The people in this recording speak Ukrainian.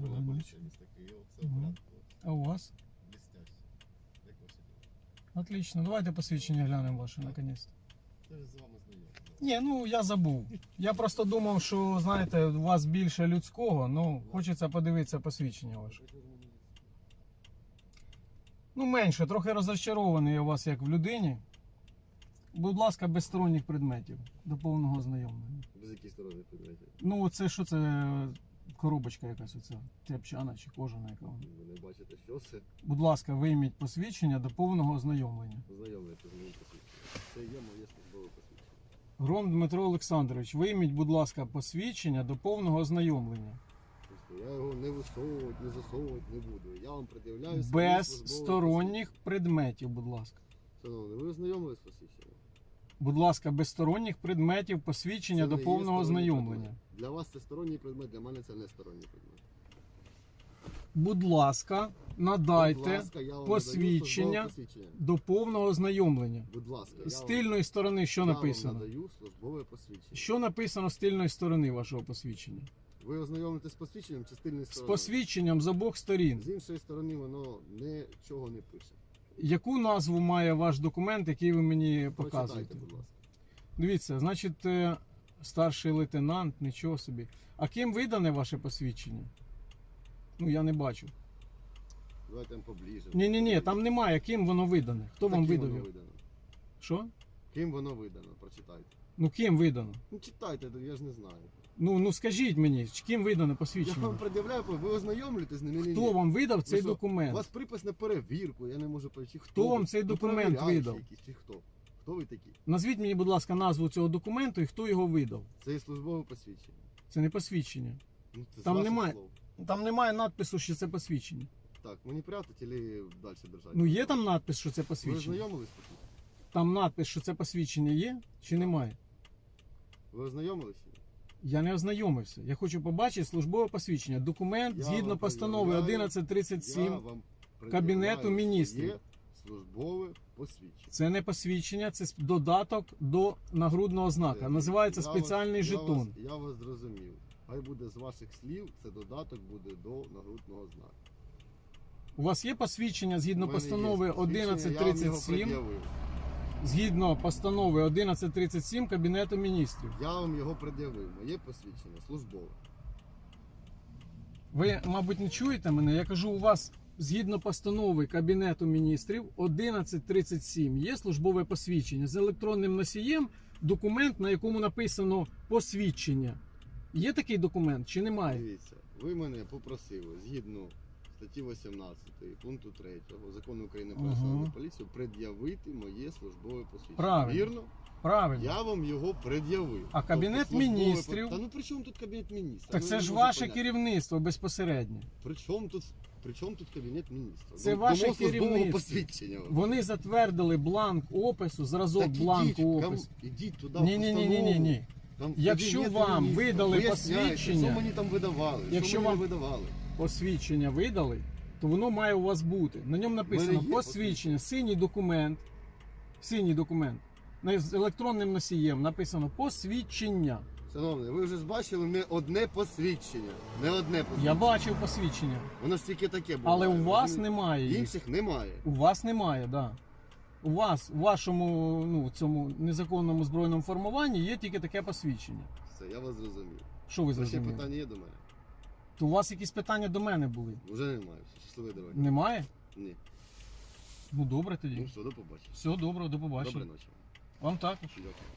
Порядку. А у вас? Отлично. Давайте посвідчення глянемо ваше наконець. Це з вами знайомі. Ні, ну я забув. Я просто думав, що знаєте, у вас більше людського, ну хочеться подивитися посвідчення ваше. Ну, менше, трохи розчарований я у вас як в людині. Будь ласка, без сторонніх предметів до повного знайомлення. Без яких сторонніх предметів? Ну, оце що це коробочка якась оця, тряпчана чи кожана яка вона. Ви не бачите, що це? Будь ласка, вийміть посвідчення до повного ознайомлення. Знайомлюйте з моїм посвідченням. Це є моє службове посвідчення. Гром Дмитро Олександрович, вийміть, будь ласка, посвідчення до повного ознайомлення. Тобто я його не висовувати, не засовувати не буду. Я вам пред'являю своє Без службове сторонніх предметів, будь ласка. посвідчення. Шановний, ви ознайомились з посвідченням? Будь ласка, без сторонніх предметів посвідчення Це до не є повного ознайомлення. предмет. Для вас це сторонній предмет, для мене це не сторонній предмет. Будь ласка, Будь надайте ласка, я вам посвідчення. надаю службове посвідчення. до повного ознайомлення. Будь ласка, я З вам- тильної сторони що я написано? вам надаю службове посвідчення. Що написано з тильної сторони вашого посвідчення? Ви ознайомитесь з посвідченням чи з тильної З сторони? посвідченням з обох сторін. З іншої сторони воно нічого не пише. Яку назву має ваш документ, який ви мені Прочитайте, показуєте? будь ласка. Дивіться, значить, е, старший лейтенант, нічого собі. А ким видане ваше посвідчення? Ну, я не бачу. Давайте я поближе. Ні, ні, ні, там немає, ким воно видане. Хто вам Ким видав? воно його? видано? Що? Ким воно видано? Прочитайте. Ну ким видано? Ну читайте, я ж не знаю. Ну, ну скажіть мені, ч- ким видане Я посвідчення? вам пред'являю, ви ознайомлюєтесь з ним Хто вам видав цей документ? У вас припис на перевірку, я не можу почути. Хто вам цей Ну, документ видав? якийсь, чи хто? Хто ви такі? Назвіть мені, будь ласка, назву цього документу і хто його видав. Це є службове посвідчення. Це не посвідчення. Ну, це з Там ваших немає. слов. Там немає надпису, що це посвідчення. Так, мені прятати чи далі держати? Ну є там надпис, що це Ви посвідчення? ознайомились поки? Там надпис, що це посвідчення є чи немає? Ви ознайомились? Я не ознайомився. Я хочу побачити службове посвідчення. Документ Я згідно вам постанови пред'являю. 1137. Я вам Кабінету Міністрів. своє службове посвідчення. Це не посвідчення, це додаток до нагрудного знака. Називається Я вас- спеціальний я жетон. вас- Я вас зрозумів. Хай буде з ваших слів, це додаток буде до нагрудного знаку. У вас є посвідчення згідно У постанови посвідчення, я вам його 1137, згідно постанови 1137 Кабінету міністрів. Я вам його пред'явив. Моє посвідчення службове. Ви, мабуть, не чуєте мене. Я кажу, у вас згідно постанови Кабінету міністрів 1137 є службове посвідчення з електронним носієм, документ, на якому написано посвідчення. Є такий документ чи немає? Дивіться, ви мене попросили згідно статті 18 пункту 3 закону України про Ага. національну поліцію пред'явити моє службове посвідчення. Правильно. Вірно? Правильно. Я вам його пред'явив. А Кабінет Тобто службове Міністрів? Та ну при чому тут кабінет міністрів? Так Ну, це я ж не можу ваше поняти. керівництво безпосередньо. При чому тут, при чому тут кабінет міністрів? Це До- ваше до службового керівництво. посвідчення. Вони затвердили бланк опису, зразок Так бланку ідіть, опису. кам- ідіть туди, Ні, ні, ні, ні, ні, ні. Там Якщо кабінет вам міністрів. видали Поясняйте, посвідчення- Що мені там видавали? Якщо що мені вам- видавали? Посвідчення видали, то воно має у вас бути. На ньому написано мене є посвідчення, синій документ. Синій документ. На- З електронним носієм написано посвідчення. Шановний, ви вже ж бачили не одне посвідчення. Не одне посвідчення. Я бачив посвідчення, Воно ж тільки таке було. але у вас немає їх. Інших немає. У вас немає, так. Да. У вас, у вашому ну, цьому незаконному збройному формуванні є тільки таке посвідчення. Все, я вас зрозумів. Що ви Ще зрозуміли? питання є до мене? То у вас якісь питання до мене були? Вже немає. Щасливої дороги. Немає? Ні. Ну добре Ну все, до побачення. Все добре, до побачення. Доброї ночі. Вам також. Дякую.